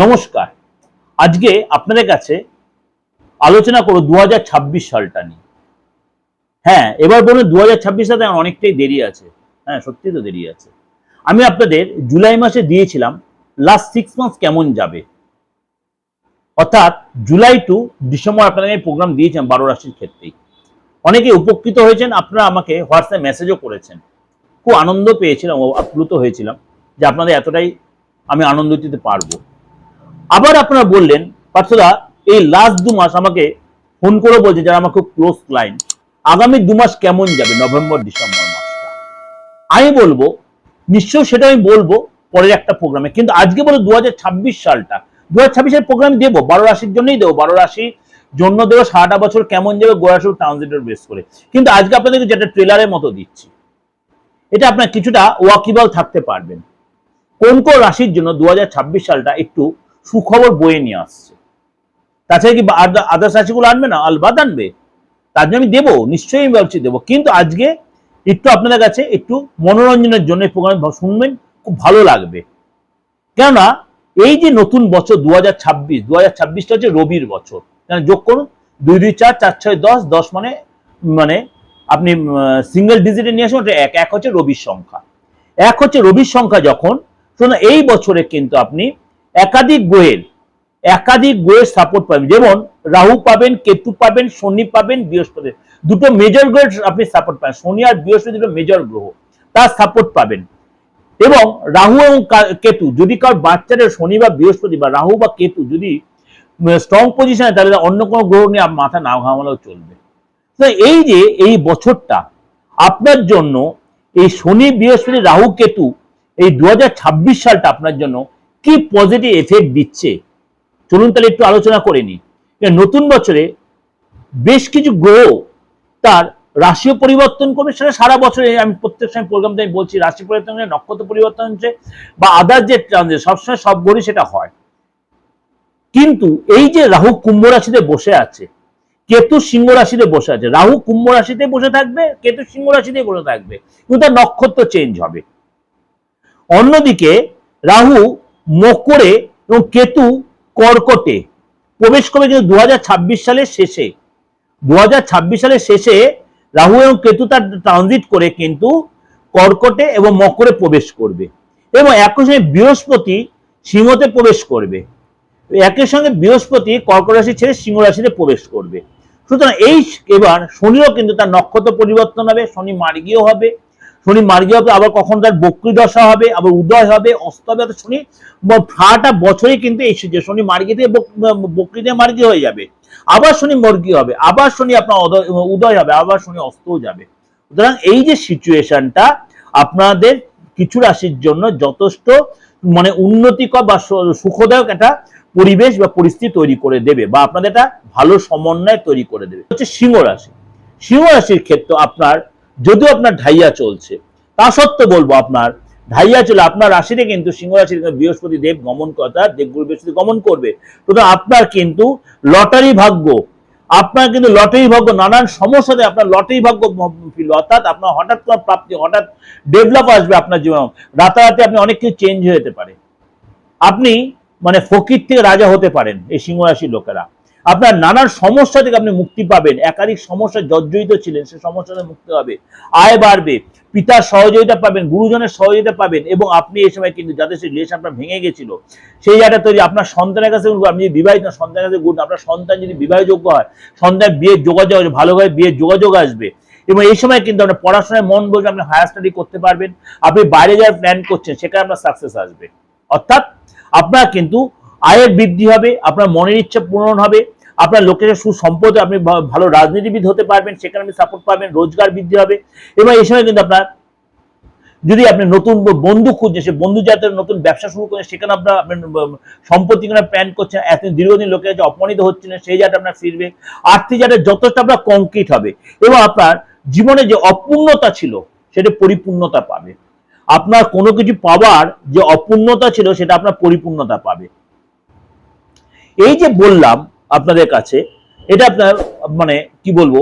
নমস্কার। আজকে আপনাদের কাছে আলোচনা করব দু সালটা নিয়ে। হ্যাঁ এবার বলুন দু হাজার ছাব্বিশ সালে অনেকটাই দেরি আছে। হ্যাঁ সত্যি তো দেরি আছে। আমি আপনাদের জুলাই মাসে দিয়েছিলাম লাস্ট সিক্স মান্থ কেমন যাবে? অর্থাৎ জুলাই টু ডিসেম্বর আপনাদের আমি প্রোগ্রাম দিয়েছিলাম বারো রাশির ক্ষেত্রেই। অনেকে উপকৃত হয়েছেন, আপনারা আমাকে হোয়াটসঅ্যাপ মেসেজও করেছেন। খুব আনন্দ পেয়েছিলাম আপ্লুত হয়েছিলাম যে আপনাদের এতটাই আমি আনন্দ দিতে পারব। আবার আপনারা বললেন পার্থদা এই লাস্ট দু মাস আমাকে ফোন করে বলছে যারা আমার খুব ক্লোজ ক্লায়েন্ট আগামী দু মাস কেমন যাবে নভেম্বর, ডিসেম্বর মাসটা? আমি বলব নিশ্চয় সেটা আমি বলব পরের একটা প্রোগ্রামে কিন্তু আজকে বলো দু সালটা। দু হাজার প্রোগ্রাম দেবো, বারো রাশির জন্যই দেবো, বারো রাশি জন্য দেবো, সারাটা বছর কেমন যাবে গোয়াশু ট্রানজিটের বেস করে। কিন্তু আজকে আপনাদেরকে যেটা ট্রেলারের মতো দিচ্ছি, এটা আপনার কিছুটা ওয়াকিবল থাকতে পারবেন। কোন কোন রাশির জন্য দু হাজার ছাব্বিশ সালটা একটু সুখবর বয়ে নিয়ে আসছে। তাছাড়া কি আদার্স রাশিগুলো আনবে না? আলবাদ আনবে? তার জন্য আমি দেবো, নিশ্চয়ই আমি ভাবছি দেবো। কিন্তু আজকে একটু আপনাদের কাছে একটু মনোরঞ্জনের জন্য এই প্রোগ্রাম শুনবেন, খুব ভালো লাগবে। কেননা এই যে নতুন বছর দু হাজার ছাব্বিশ দু হাজার ছাব্বিশটা হচ্ছে রবির বছর। কেন যোগ করুন, দুই দুই, চার চার, ছয়, দশ দশ মানে মানে আপনি সিঙ্গেল ডিজিটে নিয়ে আসুন, এক এক হচ্ছে রবির সংখ্যা। এক হচ্ছে রবির সংখ্যা যখন, শুনুন, এই বছরে কিন্তু আপনি একাধিক গ্রহের একাধিক গ্রহের সাপোর্ট পাবেন। যেমন রাহু পাবেন, কেতু পাবেন, শনি পাবেন, বৃহস্পতি। দুটো মেজর গ্রহের আপনি সাপোর্ট পাবেন। শনি আর বৃহস্পতি দুটো মেজর গ্রহ। তার সাপোর্ট পাবেন। এবং রাহু এবং কেতু, যদি কারোর বাচ্চাদের শনি বা বৃহস্পতি বা রাহু বা কেতু যদি স্ট্রং পজিশনে তাহলে অন্য কোনো গ্রহ নিয়ে মাথা না ঘামালেও চলবে। তো এই যে, এই বছরটা, আপনার জন্য এই শনি, বৃহস্পতি, রাহু, কেতু, এই দু হাজার ছাব্বিশ সালটা আপনার জন্য কি পজিটিভ এফেক্ট দিচ্ছে? চলুন তাহলে একটু আলোচনা করে নিই। নতুন বছরে বেশ কিছু গ্রহ তার রাশিও পরিবর্তন করবে, সেটা সারা বছরে আমি প্রত্যেক সময় প্রোগ্রামতে আমি বলছি, রাশি পরিবর্তন নক্ষত্র পরিবর্তন হচ্ছে, বা আদার যে ট্রানজিট সবসময় সব ঘড়ি সেটা হয়। কিন্তু এই যে রাহু কুম্ভ রাশিতে বসে আছে, কেতু সিংহ রাশিতে বসে আছে, রাহু কুম্ভ রাশিতে বসে থাকবে, কেতু সিংহ রাশিতে বসে থাকবে, কিন্তু তার নক্ষত্র চেঞ্জ হবে। অন্যদিকে রাহু মকরে এবং কেতু কর্কটে। প্রবেশ করবে কিন্তু দু হাজার ছাব্বিশ সালের শেষে। দু হাজার ছাব্বিশ সালের শেষে রাহু এবং কেতু তার ট্রানজিট করে কিন্তু কর্কটে এবং মকরে প্রবেশ করবে। এবং একই সঙ্গে বৃহস্পতি সিংহতে প্রবেশ করবে। একই সঙ্গে বৃহস্পতি কর্কট রাশি ছেড়ে সিংহ রাশিতে প্রবেশ করবে। সুতরাং এই এবার শনিও কিন্তু তার নক্ষত্র পরিবর্তন হবে, শনি মার্গীয় হবে। শনি মার্গীয় হবে, আবার কখন তার বক্রী দশা হবে, আবার উদয় হবে অস্ত হবে শনি, ব- সারাটা বছরে কিন্তু এসেছে। শনি মার্গী থেকে বক- দিয়ে মার্গী হয়ে যাবে। আবার শনি মর্গী হবে, আবার শনি আপনার উদয় হবে, আবার শনি অস্তও যাবে। সুতরাং এই যে সিচুয়েশনটা, আপনাদের কিছু রাশির জন্য যথেষ্ট মানে উন্নতিকর বা সুখদায়ক একটা পরিবেশ বা পরিস্থিতি তৈরি করে দেবে, বা আপনাদের একটা ভালো সমন্বয় তৈরি করে দেবে। হচ্ছে সিংহ রাশি। সিংহ রাশির ক্ষেত্রে আপনার যদিও আপনার ঢাইয়া চলছে, তা সত্ত্বেও বলব আপনার ঢাইয়া চলে, আপনার রাশিতে কিন্তু সিংহ রাশির বৃহস্পতি দেব গমন কথা দেবগুরু বৃহস্পতি গমন করবে। সুতরাং আপনার কিন্তু লটারি ভাগ্য, আপনার কিন্তু লটারি ভাগ্য, নানান সমস্যাতে আপনার লটারি ভাগ্য অর্থাৎ আপনার হঠাৎ কোনো প্রাপ্তি, হঠাৎ ডেভেলপ আসবে আপনার জীবন, রাতারাতি আপনি অনেক কিছু চেঞ্জ হয়ে যেতে পারে। আপনি মানে ফকির থেকে রাজা হতে পারেন এই সিংহ রাশির লোকেরা। আপনার নানান সমস্যা থেকে আপনি মুক্তি পাবেন। একাধিক সমস্যা জর্জরিত ছিলেন, সে সমস্যা থেকে মুক্তি হবে। আয় বাড়বে, পিতার সহযোগিতা পাবেন, গুরুজনের সহযোগিতা পাবেন, এবং আপনি এই সময় কিন্তু যাদের সেই রিলেশন আপনার ভেঙে গেছিল, সেই জায়গাটা তৈরি। আপনার সন্তানের কাছে আপনি যদি বিবাহিত সন্তানের কাছে গুণ আপনার সন্তান যদি বিবাহযোগ্য হয় সন্তান বিয়ের যোগাযোগ ভালোভাবে বিয়ের যোগাযোগ আসবে। এবং এই সময় কিন্তু আপনার পড়াশোনায় মন বসে আপনি হায়ার স্টাডি করতে পারবেন, আপনি বাইরে যাওয়ার প্ল্যান করছেন, সেখানে আপনার সাকসেস আসবে। অর্থাৎ আপনার কিন্তু আয়ের বৃদ্ধি হবে, আপনার মনের ইচ্ছা পূরণ হবে আপনার লোকের সুসম্পদ, আপনি ভালো রাজনীতিবিদ হতে পারবেন, সেখানে আপনি সাপোর্ট পাবেন, রোজগার বৃদ্ধি হবে। এবং এই সময় কিন্তু আপনার, যদি আপনি নতুন বন্ধু খুঁজছেন, সে বন্ধু যাতে নতুন ব্যবসা শুরু করেন, সেখানে আপনার আপনার সম্পত্তি কোনো প্ল্যান করছেন, এতদিন দীর্ঘদিন লোকের কাছে অপমানিত হচ্ছিলেন সেই জায়গাটা আপনার ফিরবে, আর্থিক জায়গাটা যথেষ্ট আপনার কংক্রিট হবে। এবং আপনার জীবনে যে অপূর্ণতা ছিল, সেটা পরিপূর্ণতা পাবে। আপনার কোনো কিছু পাওয়ার যে অপূর্ণতা ছিল, সেটা আপনার পরিপূর্ণতা পাবে। এই যে বললাম আপনাদের কাছে, এটা আপনার মানে কি বলব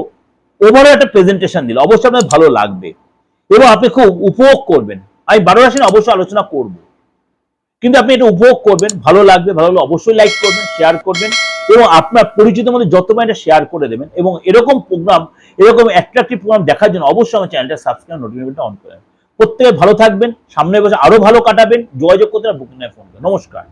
ওভারঅল একটা প্রেজেন্টেশন দিল। অবশ্যই আপনার ভালো লাগবে। এবং আপনি খুব উপভোগ করবেন। আমি বারো রাশি অবশ্যই আলোচনা করব। কিন্তু আপনি এটা উপভোগ করবেন, ভালো লাগবে, ভালো লাগলে অবশ্যই লাইক করবেন শেয়ার করবেন, এবং আপনার পরিচিত মধ্যে যত এটা শেয়ার করে দেবেন, এবং এরকম প্রোগ্রাম এরকম অ্যাট্রাকটিভ প্রোগ্রাম দেখার জন্য অবশ্যই আমার চ্যানেলটা সাবস্ক্রাইব নোটিফিকেশনটা অন করেন প্রত্যেকে ভালো থাকবেন সামনে বসে আরও ভালো কাটাবেন। যোগাযোগ করতে বুকিং ফোন নমস্কার।